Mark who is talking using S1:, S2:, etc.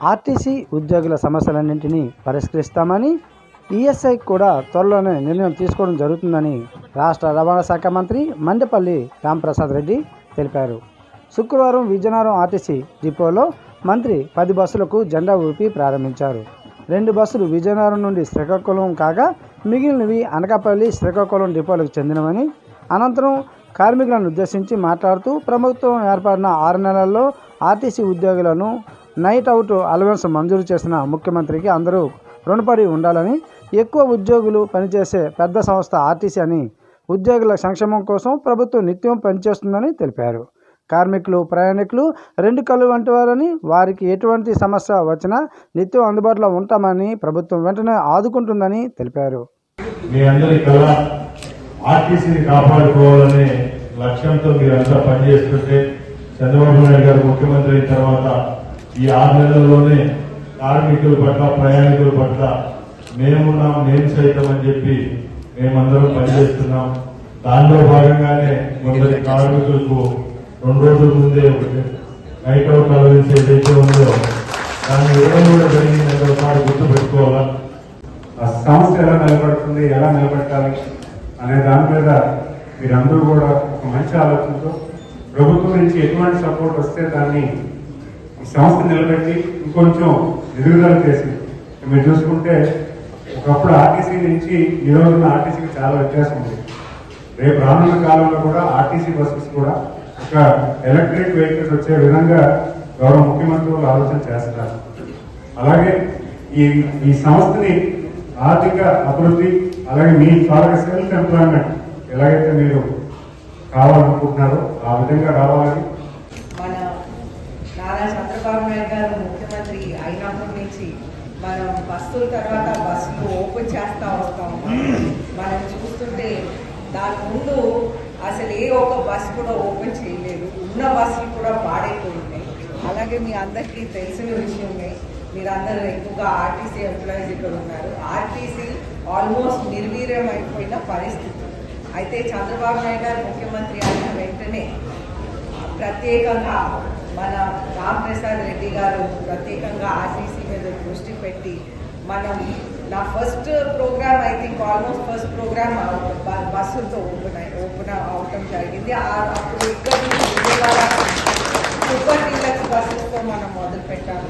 S1: RTC ఉద్యోగుల సమస్యలన్నింటినీ పరిష్కరిస్తామని ఈఎస్ఐ కూడా త్వరలోనే నిర్ణయం తీసుకోవడం జరుగుతుందని రాష్ట్ర రవాణా శాఖ మంత్రి మండపల్లి రాంప్రసాద్ రెడ్డి తెలిపారు. శుక్రవారం విజయనగరం ఆర్టీసీ డిపోలో మంత్రి పది బస్సులకు జెండా ఊపి ప్రారంభించారు. రెండు బస్సులు విజయనగరం నుండి శ్రీకాకుళం కాగా మిగిలినవి అనకాపల్లి శ్రీకాకుళం డిపోలకు చెందినవని అనంతరం కార్మికులను ఉద్దేశించి మాట్లాడుతూ ప్రభుత్వం ఏర్పడిన ఆరు నెలల్లో ఆర్టీసీ ఉద్యోగులను నైట్ అవుట్ అలవెన్స్ మంజూరు చేసిన ముఖ్యమంత్రికి అందరూ రుణపడి ఉండాలని ఎక్కువ ఉద్యోగులు పనిచేసే పెద్ద సంస్థ ఆర్టీసీ అని ఉద్యోగుల సంక్షేమం కోసం ప్రభుత్వం నిత్యం పనిచేస్తుందని తెలిపారు. కార్మికులు ప్రయాణికులు రెండు కళ్ళు వంటి వారని వారికి ఎటువంటి సమస్య వచ్చినా నిత్యం అందుబాటులో ఉంటామని ప్రభుత్వం వెంటనే ఆదుకుంటుందని తెలిపారు.
S2: మీ అందరి కళ ఆర్టీసీని కాపాడుకోవాలనే లక్ష్యంతో మీరంతా పనిచేస్తుంటే చంద్రబాబు నాయుడు గారు ముఖ్యమంత్రి అయిన తర్వాత ఈ ఆరు నెలల్లోనే కార్మికుల పట్ల ప్రయాణికుల పట్ల మేమున్నాం నేను సైతం అని చెప్పి మేమందరం పనిచేస్తున్నాం. దానిలో భాగంగానే కొందరి కార్మికులకు రెండు రోజుల ముందే ఒకటి నైట్ అవుట్ అలవెన్స్ ఏదైతే ఉందో దాన్ని ఇవ్వడం కూడా జరిగిందని ఒకసారి గుర్తు పెట్టుకోవాలా
S3: ఆ సంస్థ ఎలా నిలబడుతుంది ఎలా నిలబెట్టాలి అనే దాని మీద మీరందరూ కూడా ఒక మంచి ఆలోచనతో ప్రభుత్వం నుంచి ఎటువంటి సపోర్ట్ వస్తే దాన్ని సంస్థ నిలబెట్టి ఇంకొంచెం ఎదుగుదల చేసి మీరు చూసుకుంటే ఒకప్పుడు ఆర్టీసీ నుంచి ఈ రోజున ఆర్టీసీకి చాలా వ్యత్యాసం ఉంది. రేపు రానున్న కాలంలో కూడా ఆర్టీసీ బస్సెస్ కూడా ఒక ఎలక్ట్రిక్ వెహికల్స్ వచ్చే విధంగా గౌరవ ముఖ్యమంత్రి వాళ్ళు ఆలోచన చేస్తారు అలాగే ఈ ఈ సంస్థని ఆర్థిక అభివృద్ధి అలాగే మీ త్వరగా సెల్ఫ్ ఎంప్లాయ్మెంట్ ఎలాగైతే మీరు కావాలనుకుంటున్నారో ఆ విధంగా రావాలని
S4: నారా చంద్రబాబు నాయుడు గారు ముఖ్యమంత్రి అయినప్పటి నుంచి మనం బస్సుల తర్వాత బస్సులు ఓపెన్ చేస్తూ వస్తాం మనం చూస్తుంటే దాని ముందు అసలు ఏ ఒక్క బస్సు కూడా ఓపెన్ చేయలేదు. ఉన్న బస్సులు కూడా పాడైపోయినాయి అలాగే మీ అందరికీ తెలిసిన విషయమే మీరందరూ ఎక్కువగా ఆర్టీసీ ఎంప్లాయీస్ ఇక్కడ ఉన్నారు. ఆర్టీసీ ఆల్మోస్ట్ నిర్వీర్యం అయిపోయిన పరిస్థితి. అయితే చంద్రబాబు నాయుడు గారు ముఖ్యమంత్రి అయిన వెంటనే ప్రత్యేకంగా మన రామ్ప్రసాద్ రెడ్డి గారు ప్రత్యేకంగా ఆర్టీసీ మీద దృష్టి పెట్టి మనం నా first program I think almost first program బస్సులతో open అయి ఓపెన్ అవటం జరిగింది. ఆ- అప్పుడు ఇక్కడ సూపర్ డీలక్స్ బస్సులతో మనం మొదలు పెట్టాము